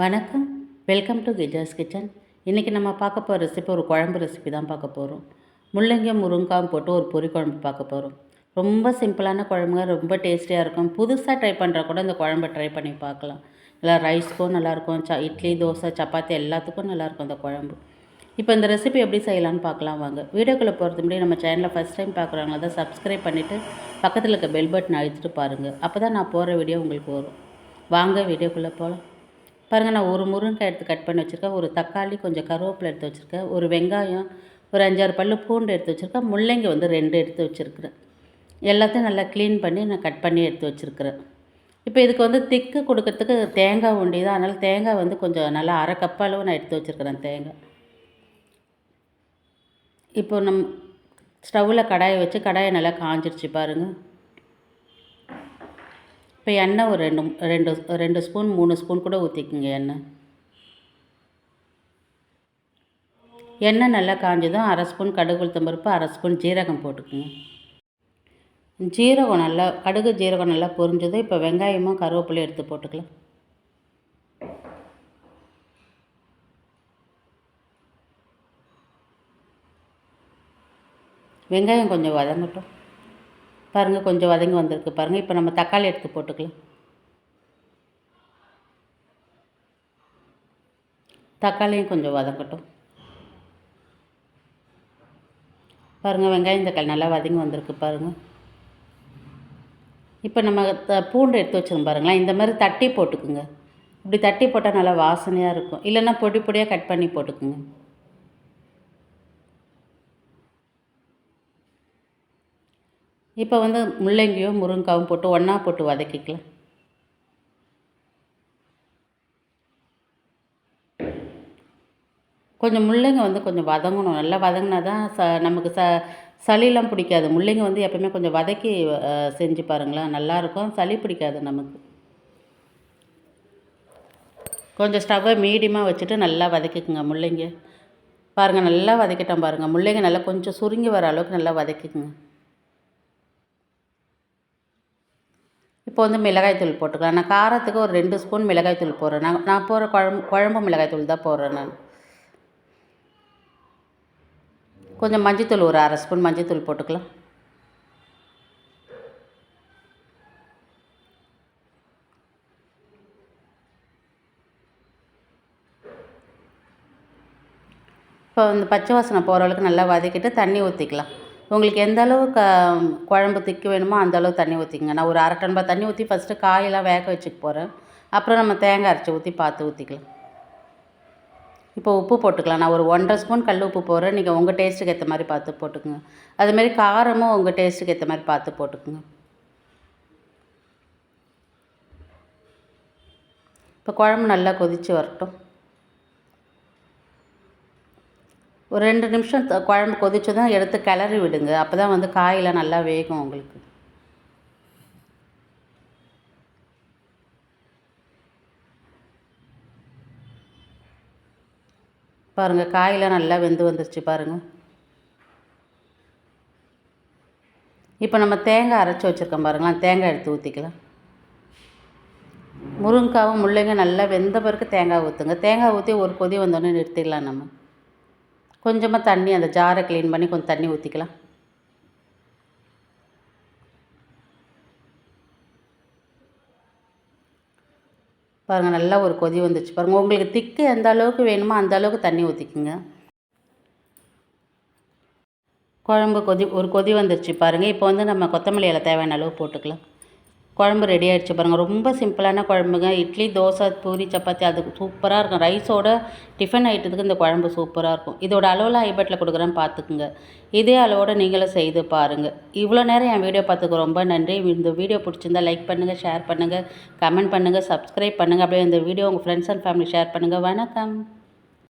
வணக்கம். Welcome to கிஜாஸ் kitchen இன்றைக்கி நம்ம பார்க்க போகிற ரெசிபி ஒரு குழம்பு ரெசிபி தான் பார்க்க போகிறோம் முள்ளங்கியும் முருங்காயும் போட்டு ஒரு பொரி குழம்பு பார்க்க போகிறோம் ரொம்ப சிம்பிளான குழம்புங்க ரொம்ப டேஸ்டியாக இருக்கும். புதுசாக ட்ரை பண்ணுற கூட இந்த குழம்பை ட்ரை பண்ணி பார்க்கலாம். நல்லா ரைஸ்க்கும் நல்லாயிருக்கும் ச இட்லி தோசை சப்பாத்தி எல்லாத்துக்கும் நல்லாயிருக்கும் இந்த குழம்பு. இப்போ இந்த ரெசிபி எப்படி செய்யலாம்னு பார்க்கலாம் வாங்க. வீடியோக்குள்ளே போகிறது முன்னாடி நம்ம சேனலில் ஃபஸ்ட் டைம் பார்க்குறவங்க தான் சப்ஸ்கிரைப் பண்ணிவிட்டு பக்கத்தில் இருக்க பெல் பட்டன் அழுத்திட்டு பாருங்கள் அப்போ தான் நான் போகிற வீடியோ உங்களுக்கு வரும். வாங்க வீடியோக்குள்ளே போகலாம் பாருங்கள் நான் ஒரு முருங்கைக்காய் எடுத்து கட் பண்ணி வச்சுருக்கேன். ஒரு தக்காளி கொஞ்சம் கருவேப்பிலை எடுத்து வச்சுருக்கேன். ஒரு வெங்காயம் ஒரு அஞ்சாறு பல்லு பூண்டு எடுத்து வச்சுருக்கேன். முள்ளங்கி வந்து ரெண்டு எடுத்து வச்சுருக்கிறேன். எல்லாத்தையும் நல்லா க்ளீன் பண்ணி நான் கட் பண்ணி எடுத்து வச்சுருக்கிறேன். இப்போ இதுக்கு வந்து திக்கு கொடுக்கறதுக்கு தேங்காய் உண்டி தான். அதனால் தேங்காய் வந்து கொஞ்சம் நல்லா அரை கப் அளவு நான் எடுத்து வச்சுருக்கிறேன் தேங்காய். இப்போ நம் ஸ்டவ்வில் கடாயை வச்சு கடாயை நல்லா காஞ்சிருச்சு பாருங்கள் இப்போ எண்ணெய் ஒரு ரெண்டு ரெண்டு ரெண்டு ஸ்பூன் மூணு ஸ்பூன் கூட ஊற்றிக்குங்க எண்ணெய். எண்ணெய் நல்லா காஞ்சதும் அரை ஸ்பூன் கடுகு உளுத்தம்பருப்பு அரை ஸ்பூன் ஜீரகம் போட்டுக்குங்க. ஜீரகம் நல்லா கடுகு ஜீரகம் நல்லா பொரிஞ்சதும் இப்போ வெங்காயமும் கருவேப்பிலையும் எடுத்து போட்டுக்கலாம். வெங்காயம் கொஞ்சம் வதங்கட்டும். பாருங்கள் கொஞ்சம் வதங்கி வந்திருக்கு பாருங்கள் இப்போ நம்ம தக்காளி எடுத்து போட்டுக்கலாம். தக்காளியும் கொஞ்சம் வதங்கட்டும். பாருங்கள் வெங்காயம் தக்காளி நல்லா வதங்கி வந்திருக்கு பாருங்கள் இப்போ நம்ம த பூண்டு எடுத்து வச்சுருங்க பாருங்களேன் இந்த மாதிரி தட்டி போட்டுக்குங்க. இப்படி தட்டி போட்டால் நல்லா வாசனையாக இருக்கும். இல்லைன்னா பொடி பொடியாக கட் பண்ணி போட்டுக்குங்க. இப்போ வந்து முள்ளங்கியும் முருங்காவும் போட்டு ஒன்றா போட்டு வதக்கிக்கலாம். கொஞ்சம் முள்ளங்கி வந்து கொஞ்சம் வதங்கணும். நல்லா வதங்கினா தான் ச நமக்கு ச சளியெலாம் பிடிக்காது. முள்ளங்கி வந்து எப்போயுமே கொஞ்சம் வதக்கி செஞ்சு பாருங்களேன். நல்லாயிருக்கும். சளி பிடிக்காது நமக்கு. கொஞ்சம் ஸ்டவ்வை மீடியமாக வச்சுட்டு நல்லா வதக்கிக்குங்க முள்ளங்கி பாருங்கள் நல்லா வதக்கிட்டோம் பாருங்கள் முள்ளங்கி நல்லா கொஞ்சம் சுருங்கி வர அளவுக்கு நல்லா வதக்கிக்குங்க. இப்போ வந்து மிளகாய்த்தூள் போட்டுக்கலாம். நான் காரத்துக்கு ஒரு ரெண்டு ஸ்பூன் மிளகாய்த்தூள் போடுறேன். நான் நான் போடுற குழம்பு குழம்பு மிளகாய்த்தூள் தான் போடுறேன் நான். கொஞ்சம் மஞ்சத்தூள் ஒரு அரை ஸ்பூன் மஞ்சத்தூள் போட்டுக்கலாம். இப்போ இந்த பச்சை வாசனை போகிற அளவுக்கு நல்லா வதக்கிட்டு தண்ணி ஊற்றிக்கலாம் உங்களுக்கு எந்த அளவு க குழம்பு திக்க வேணுமோ அந்த அளவு தண்ணி ஊற்றிக்கங்க நான் ஒரு அரை டன்பா தண்ணி ஊற்றி ஃபஸ்ட்டு காயெல்லாம் வேக வச்சுக்க போகிறேன் அப்புறம் நம்ம தேங்காய் அரைச்சி ஊற்றி பார்த்து ஊற்றிக்கலாம் இப்போ உப்பு போட்டுக்கலாம். நான் ஒரு ஒன்றரை ஸ்பூன் கல் உப்பு போடுறேன். நீங்கள் உங்கள் டேஸ்ட்டுக்கு ஏற்ற மாதிரி பார்த்து போட்டுக்குங்க. அதுமாரி காரமும் உங்கள் டேஸ்ட்டுக்கு ஏற்ற மாதிரி பார்த்து போட்டுக்குங்க. இப்போ குழம்பு நல்லா கொதித்து வரட்டும். ஒரு ரெண்டு நிமிஷம் குழம்பு கொதிச்சதும் எடுத்து கிளறி விடுங்க. அப்போ தான் வந்து காயெல்லாம் நல்லா வேகும் உங்களுக்கு. பாருங்கள் காயெல்லாம் நல்லா வெந்து வந்துருச்சு பாருங்கள் இப்போ நம்ம தேங்காய் அரைச்சி வச்சுருக்கோம் பாருங்களேன். தேங்காய் எடுத்து ஊற்றிக்கலாம் முருங்காவும் முள்ளங்க நல்லா வெந்த பிறகு தேங்காய் ஊற்றுங்க தேங்காய் ஊற்றி ஒரு கொதி வந்தோடனே நிறுத்திடலாம் நம்ம. கொஞ்சமாக தண்ணி அந்த ஜாரை க்ளீன் பண்ணி கொஞ்சம் தண்ணி ஊற்றிக்கலாம் பாருங்கள் நல்லா ஒரு கொதி வந்துச்சு. பாருங்கள் உங்களுக்கு திக்கு எந்த அளவுக்கு வேணுமோ அந்த அளவுக்கு தண்ணி ஊற்றிக்குங்க குழம்பு கொதி ஒரு கொதி வந்துருச்சு பாருங்கள் இப்போ வந்து நம்ம கொத்தமல்லி இலை தேவையான அளவு போட்டுக்கலாம். குழம்பு ரெடி ஆகிடுச்சு பாருங்கள் ரொம்ப சிம்பிளான குழம்புங்க. இட்லி தோசை பூரி சப்பாத்தி அது சூப்பராக இருக்கும். ரைஸோட டிஃபன் ஐட்டத்துக்கு இந்த குழம்பு சூப்பராக இருக்கும். இதோட அளவில் ஐபட்டில் கொடுக்குறேன்னு பார்த்துக்குங்க இதே அளவோடு நீங்களும் செய்து பாருங்கள் இவ்வளோ நேரம் என் வீடியோ பார்த்துக்கு ரொம்ப நன்றி. இந்த வீடியோ பிடிச்சிருந்தா லைக் பண்ணுங்கள் ஷேர் பண்ணுங்கள் கமெண்ட் பண்ணுங்கள் சப்ஸ்கிரைப் பண்ணுங்கள் அப்படியே இந்த வீடியோ உங்கள் ஃப்ரெண்ட்ஸ் அண்ட் ஃபேமிலி ஷேர் பண்ணுங்கள் வணக்கம்.